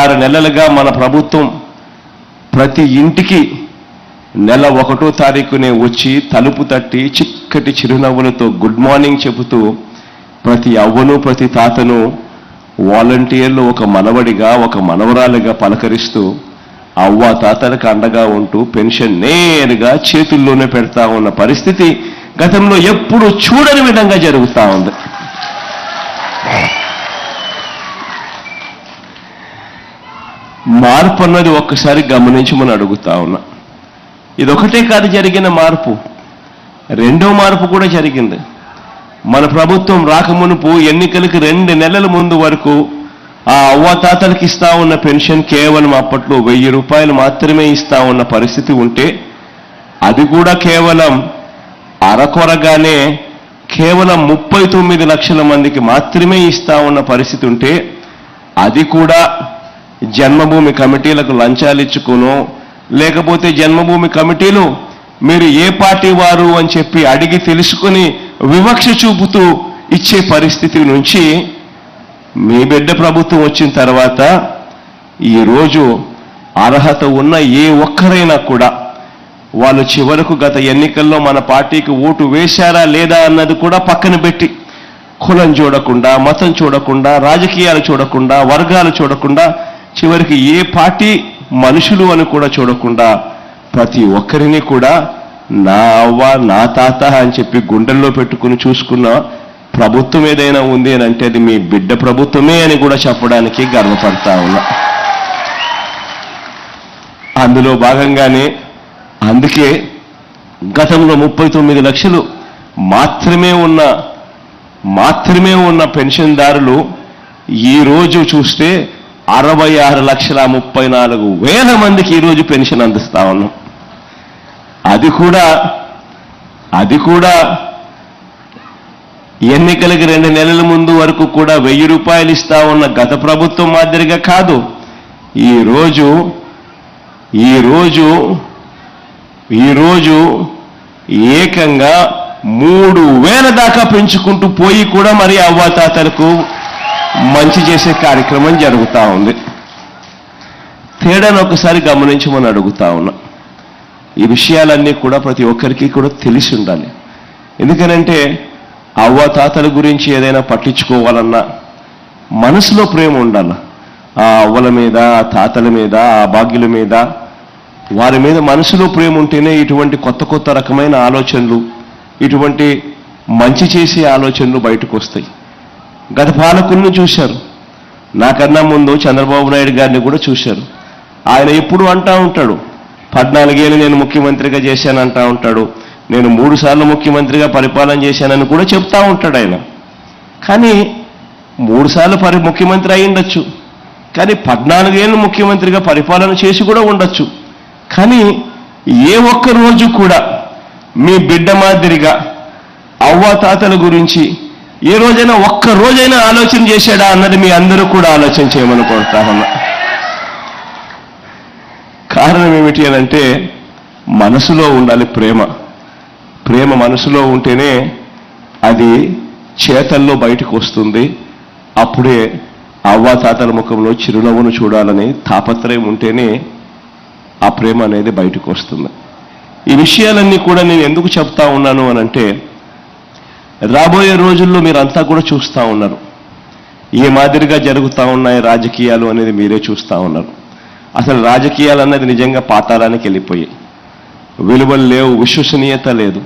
ఆరు నెలలుగా మన ప్రభుత్వం ప్రతి ఇంటికి నెల ఒకటో తారీఖునే వచ్చి తలుపు తట్టి చిక్కటి చిరునవ్వులతో గుడ్ మార్నింగ్ చెబుతూ ప్రతి అవ్వను ప్రతి తాతను వాలంటీర్లు ఒక మనవడిగా ఒక మనవరాలిగా పలకరిస్తూ అవ్వ తాతలకు అండగా ఉంటూ పెన్షన్ నేరుగా చేతుల్లోనే పెడతా ఉన్న పరిస్థితి గతంలో ఎప్పుడు చూడని విధంగా జరుగుతూ ఉంది. మార్పు అన్నది ఒక్కసారి గమనించమని అడుగుతా ఉన్నా. ఇదొకటే కాదు జరిగిన మార్పు. రెండో మార్పు కూడా జరిగింది. మన ప్రభుత్వం రాకమునుపు ఎన్నికలకు రెండు నెలల ముందు వరకు ఆ అవ్వాతాతలకు ఇస్తా ఉన్న పెన్షన్ కేవలం అప్పట్లో వెయ్యి రూపాయలు మాత్రమే ఇస్తా ఉన్న పరిస్థితి ఉంటే అది కూడా కేవలం అరకొరగానే కేవలం ముప్పై తొమ్మిది లక్షల మందికి మాత్రమే ఇస్తా ఉన్న పరిస్థితి ఉంటే అది కూడా జన్మభూమి కమిటీలకు లంచాలు ఇచ్చుకునో. లేకపోతే జన్మభూమి కమిటీలు మీరు ఏ పార్టీ వారు అని చెప్పి అడిగి తెలుసుకుని వివక్ష చూపుతూ ఇచ్చే పరిస్థితి నుంచి మీ బిడ్డ ప్రభుత్వం వచ్చిన తర్వాత ఈరోజు అర్హత ఉన్న ఏ ఒక్కరైనా కూడా వాళ్ళు చివరకు గత ఎన్నికల్లో మన పార్టీకి ఓటు వేశారా లేదా అన్నది కూడా పక్కన పెట్టి కులం చూడకుండా మతం చూడకుండా రాజకీయాలు చూడకుండా వర్గాలు చూడకుండా చివరికి ఏ పార్టీ మనుషులు అని కూడా చూడకుండా ప్రతి ఒక్కరిని కూడా నా అవ్వ నా తాత అని చెప్పి గుండెల్లో పెట్టుకుని చూసుకున్న ప్రభుత్వం ఏదైనా ఉంది అని అంటే అది మీ బిడ్డ ప్రభుత్వమే అని కూడా చెప్పడానికి గర్వపడతా ఉన్నా. అందులో భాగంగానే అందుకే గతంలో ముప్పై తొమ్మిది లక్షలు మాత్రమే ఉన్న మాత్రమే ఉన్న పెన్షన్దారులు ఈ రోజు చూస్తే అరవై ఆరు లక్షల ముప్పై నాలుగు వేల మందికి ఈరోజు పెన్షన్ అందిస్తా ఉన్నాం. అది కూడా అది కూడా ఎన్నికలకి రెండు నెలల ముందు వరకు కూడా వెయ్యి రూపాయలు ఇస్తా ఉన్న గత ప్రభుత్వం మాదిరిగా కాదు. ఈరోజు ఈరోజు ఈరోజు ఏకంగా మూడు వేల దాకా పెంచుకుంటూ పోయి కూడా మరి అవ్వాతాతలకు మంచి చేసే కార్యక్రమం జరుగుతూ ఉంది. తేడాను ఒకసారి గమనించమని అడుగుతా ఉన్నా. ఈ విషయాలన్నీ కూడా ప్రతి ఒక్కరికి కూడా తెలిసి ఉండాలి. ఎందుకనంటే అవ్వ తాతల గురించి ఏదైనా పట్టించుకోవాలన్నా మనసులో ప్రేమ ఉండాలి. ఆ అవ్వల మీద ఆ తాతల మీద ఆ భాగ్యుల మీద వారి మీద మనసులో ప్రేమ ఉంటేనే ఇటువంటి కొత్త కొత్త రకమైన ఆలోచనలు ఇటువంటి మంచి చేసే ఆలోచనలు బయటకు వస్తాయి గత పాలకులను చూశారు. నాకన్నా ముందు చంద్రబాబు నాయుడు గారిని కూడా చూశారు. ఆయన ఎప్పుడు అంటా ఉంటాడు పద్నాలుగేళ్ళు నేను ముఖ్యమంత్రిగా చేశానంటా ఉంటాడు నేను మూడు సార్లు ముఖ్యమంత్రిగా పరిపాలన చేశానని కూడా చెప్తా ఉంటాడు ఆయన. కానీ మూడు సార్లు పరి ముఖ్యమంత్రి అయ్యిండొచ్చు కానీ పద్నాలుగేళ్ళు ముఖ్యమంత్రిగా పరిపాలన చేసి కూడా ఉండొచ్చు. కానీ ఏ ఒక్క రోజు కూడా మీ బిడ్డ మాదిరిగా అవ్వాతాతల గురించి ఏ రోజైనా ఒక్క రోజైనా ఆలోచన చేశాడా అన్నది మీ అందరూ కూడా ఆలోచన చేయమని కోరుతా ఉన్నా. కారణం ఏమిటి అని అంటే మనసులో ఉండాలి ప్రేమ. ప్రేమ మనసులో ఉంటేనే అది చేతల్లో బయటకు వస్తుంది. అప్పుడే అవ్వాతాతల ముఖంలో చిరునవ్వును చూడాలని తాపత్రయం ఉంటేనే ఆ ప్రేమ అనేది బయటకు వస్తుంది. ఈ విషయాలన్నీ కూడా నేను ఎందుకు చెప్తా ఉన్నాను అని అంటే రాబోయే రోజుల్లో మీరంతా కూడా చూస్తూ ఉన్నారు. ఏ మాదిరిగా జరుగుతూ ఉన్నాయి రాజకీయాలు అనేది మీరే చూస్తూ ఉన్నారు. అసలు రాజకీయాలు అన్నది నిజంగా పాతాళానికి వెళ్ళిపోయాయి. విలువలు లేవు విశ్వసనీయత లేదు.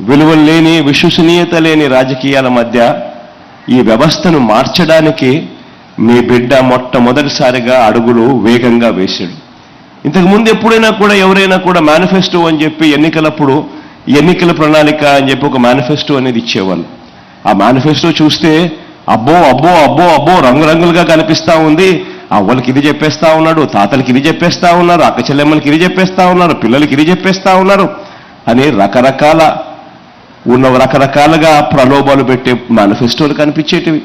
విలువలు లేని విశ్వసనీయత లేని రాజకీయాల మధ్య ఈ వ్యవస్థను మార్చడానికి మీ బిడ్డ మొట్టమొదటిసారిగా అడుగులు వేగంగా వేశాడు. ఇంతకు ముందు ఎప్పుడైనా కూడా ఎవరైనా కూడా మేనిఫెస్టో అని చెప్పి ఎన్నికలప్పుడు ఎన్నికల ప్రణాళిక అని చెప్పి ఒక మేనిఫెస్టో అనేది ఇచ్చేవాళ్ళు. ఆ మేనిఫెస్టో చూస్తే అబ్బో అబ్బో అబ్బో అబ్బో రంగురంగులుగా కనిపిస్తా ఉంది. అవ్వలకి ఇది చెప్పేస్తా ఉన్నాడు తాతలకి ఇది చెప్పేస్తా ఉన్నారు అక్క చెల్లెమ్మలకి ఇది చెప్పేస్తా ఉన్నారు పిల్లలకి ఇది చెప్పేస్తా ఉన్నారు అని రకరకాల ఉన్న రకరకాలుగా ప్రలోభాలు పెట్టే మేనిఫెస్టోలు కనిపించేటివి.